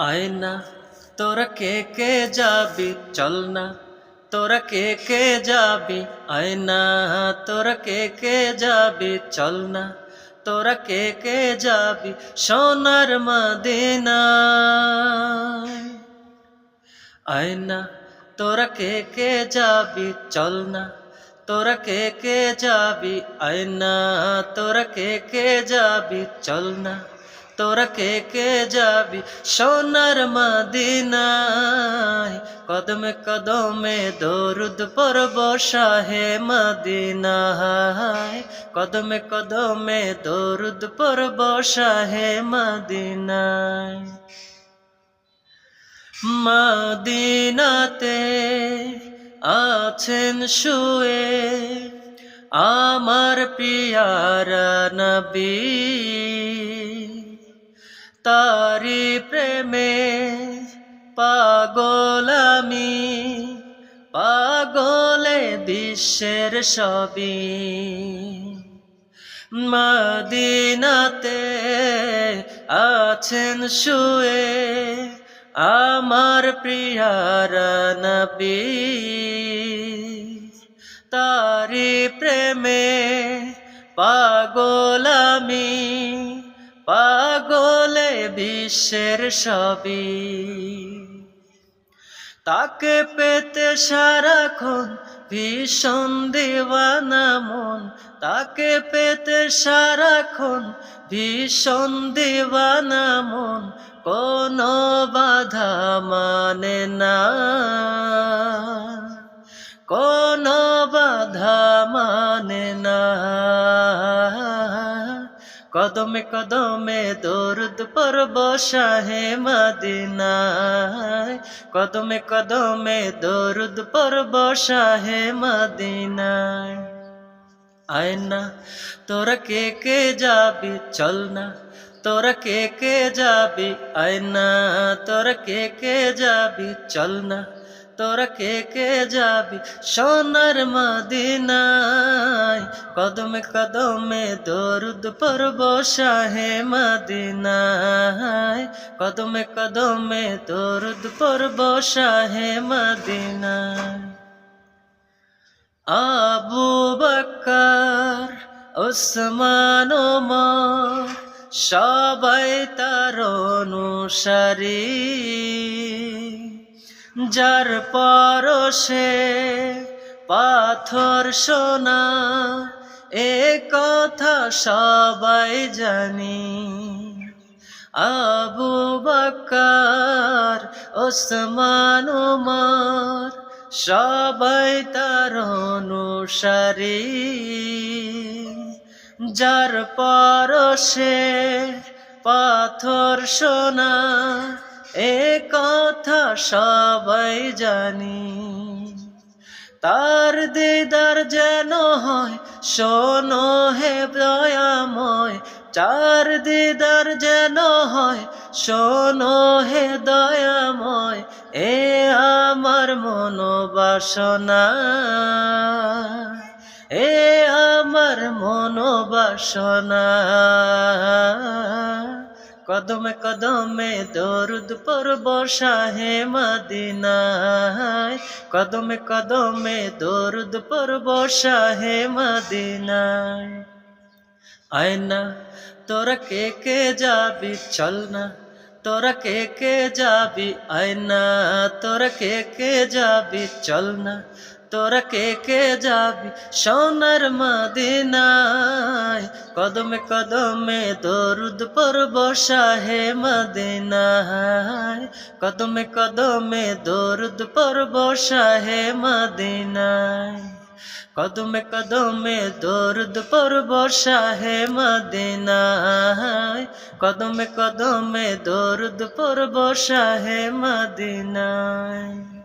আয়না, তোরা কে কে যাবি? চল না, তোরা কে কে যাবি? আয়না, তোরা কে কে যাবি? চল না, তোরা কে কে যাবি? সোনার মদিনায়। আয়না, তোরা কে কে যাবি? চল না, তোরা কে কে যাবি? আয়না, তোরা কে কে যাবি? চল না। তোরা কে কে যাবি সোনার মদিনায়? কদমে কদমে দরুদ পরব শাহে মদিনায়। কদমে কদমে দরুদ পরব শাহে মদিনায়। মদিনাতে আছেন শুয়ে আমার পিয়ারা নবী। তারি প্রেমে পাগল আমি, পাগলে বিশ্বের সবই। মদিনাতে আছেন শুয়ে আমার প্রিয়ারা নবী। তারি প্রেমে পাগল আমি পাগলে বিশ্বের সবই। তাকে পেতে সারাক্ষণ ভীষণ দেওয়ানা মন। তাকে পেতে সারাক্ষণ ভীষণ দেওয়ানা মন। কোনো বাধা মানে না। কোনো বাধা মানে না। কদমে কদমে দরুদ পরব শাহে মদিনায়। কদমে কদমে দরুদ পরব শাহে মদিনায়। আয়না তোরা কে কে যাবি? চল না, তোরা কে কে যাবি? আয়না তোরা কে কে যাবি? চল না তোরা কে কে যাবি? সোনার মদিনায়। কদমে কদমে দরুদ পরব শাহে মদিনায়। কদমে কদমে দরুদ পরব শাহে মদিনায়। আবু বকর ওসমান ওমর সবাই তার অনুসারী। যার পরশে পাথর সোনা, এ কথা সবাই জানি। আবু বকর, ওসমান, উমর সবাই তার অনুসারী। যার পরশে পাথর সোনা এ কথা সবাই জানি। তার দিদার যেন হয়, শোনো হে দয়াময়। চার দিদার যেন হয়, শোনো হে দয়াময়। এ আমার মনোবাসনা। এ আমার মনোবাসনা। কদমে কদমে দরুদ পরব শাহে মদিনায়। কদমে কদমে দরুদ পরব শাহে মদিনায়। আয়না তোরা কে কে যাবি? চল না, তোরা কে কে যাবি? আয়না তোরা কে কে যাবি? চল না তোরা কে কে যাবি সোনার মদিনায়? কদমে কদমে দরুদ পরব শাহে মদিনায়। কদমে কদমে দরুদ পরব শাহে মদিনায়। কদমে কদমে দরুদ পরব শাহে মদিনায়। কদমে কদমে দরুদ পরব শাহে মদিনায়।